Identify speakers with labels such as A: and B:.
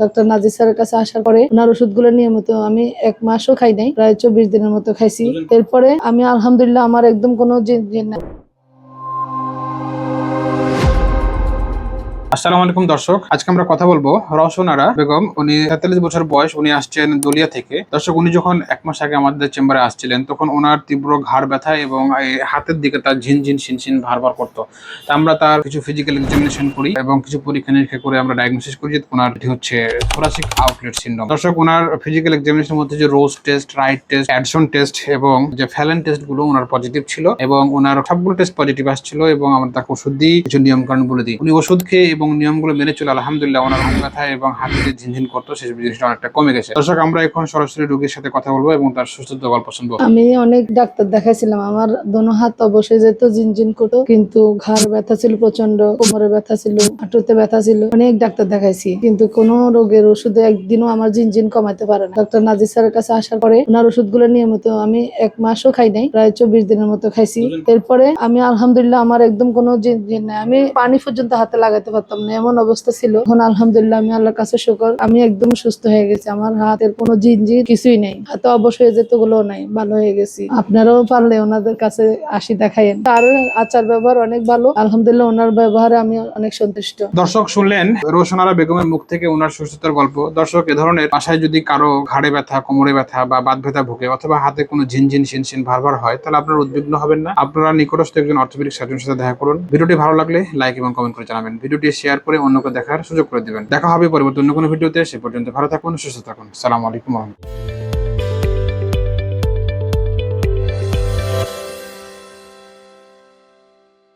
A: Doctor নাজির স্যারের কাছে আসার পরে ওনার ওষুধগুলো নিয়মিত আমি এক মাসও খাই নাই প্রায় চব্বিশ দিনের মতো খাইছি। এরপরে আমি আলহামদুলিল্লাহ আমার একদম কোনো জি-
B: আসসালামু আলাইকুম, দর্শক। আজকে আমরা কথা বলব রওশনারা বেগম। উনি তেতাল্লিশ বছর বয়স, উনি আসছেন দলিয়া থেকে। দর্শক, উনি যখন এক মাস আগে আমাদের চেম্বারে আসছিলেন, তখন ওনার তীব্র ঘাড় ব্যথা এবং হাতের দিকে তার ঝিনঝিন, শিনশিন ভারবার করতো। তা আমরা তার কিছু ফিজিক্যাল এক্সামিনেশন করি এবং কিছু পরীক্ষা নিরীক্ষা করে আমরা ডায়াগনোসিস করি যে ওনার এটি হচ্ছে থোরাসিক আউটলেট সিন্ড্রোম দর্শক, ওনার ফিজিক্যাল এক্সামিনেশনের মধ্যে যে Roos test Wright test Adson test এবং যে ফ্যালেন টেস্টগুলো ওনার পজিটিভ ছিল এবং ওনার সবগুলো টেস্ট পজিটিভ আসছিল এবং আমরা তাকে ওষুধ দিই, কিছু নিয়ম কানুন বলে দিই। উনি ওষুধ খেয়ে এবং নিয়মগুলো মেনে চলে আলহামদুলিল্লাহ ওনার ব্যথা এবং হাতে যে ঝিনঝিন করতো সেই জিনিসটা অনেকটা কমে গেছে। দর্শক আমরা এখন সরাসরি রোগীর সাথে কথা বলব এবং তার সুস্থতা গল্প শুনব।
A: আমি অনেক ডাক্তার দেখাইছিলাম আমার দোনো হাত অবশ্যই যেত জিনজিন করতো কিন্তু ঘাড় ব্যথা ছিল প্রচণ্ড কোমরে ব্যথা ছিল হাঁটুতে ব্যথা ছিল অনেক ডাক্তার দেখাইছি কিন্তু কোনো রোগের ওষুধে একদিনও আমার জিনজিন কমাতে পারে না। ডক্টর নাজির স্যারের কাছে আসার পরে ওনার ওষুধগুলো নিয়মিত আমি এক মাসও খাই নাই প্রায় চব্বিশ দিনের মতো খাইছি। এরপরে আমি আলহামদুলিল্লাহ আমার একদম কোনো জিনজিন নাই আমি পানি পর্যন্ত হাতে লাগাতে পারতাম না, এমন অবস্থা ছিল। এখন আলহামদুলিল্লাহ আমি আল্লাহর কাছে শুকর। আমি একদম সুস্থ হয়ে গেছি। আমার হাতের কোনো জিনজিন কিছুই নেই। হাতে অবশ্যই যেতগুলো নাই, ভালো হয়ে গেছি। আপনারাও পারলে ওনাদের কাছে আসি দেখাইন তার আচার ব্যবহার অনেক ভালো। আলহামদুলিল্লাহ ওনার ব্যবহারে আমি অনেক সন্তুষ্ট।
B: দর্শক শুনলেন, রোশনারা বেগমের মুখ থেকে ওনার সুস্থতার গল্প। দর্শক, এ ধরনের বাসায় যদি কারও ঘাড়ে ব্যথা, কোমরে ব্যথা বা বাত ব্যথা ভুগে অথবা হাতে কোনো ঝিনঝিন, শিনশিন ভারবার হয়, তাহলে আপনারা উদ্বিগ্ন হবেন না। আপনারা নিকটস্থ একজন অর্থোপেডিক সার্জনের সাথে দেখা করুন। ভিডিওটি ভালো লাগলে লাইক এবং কমেন্ট করে জানাবেন। ভিডিওটি শেয়ার করে অন্যকে দেখার সুযোগ করে দেবেন। দেখা হবে পরবর্তী অন্য কোনো ভিডিওতে। সে পর্যন্ত ভালো থাকুন, সুস্থ থাকুন। সালাম আলাইকুম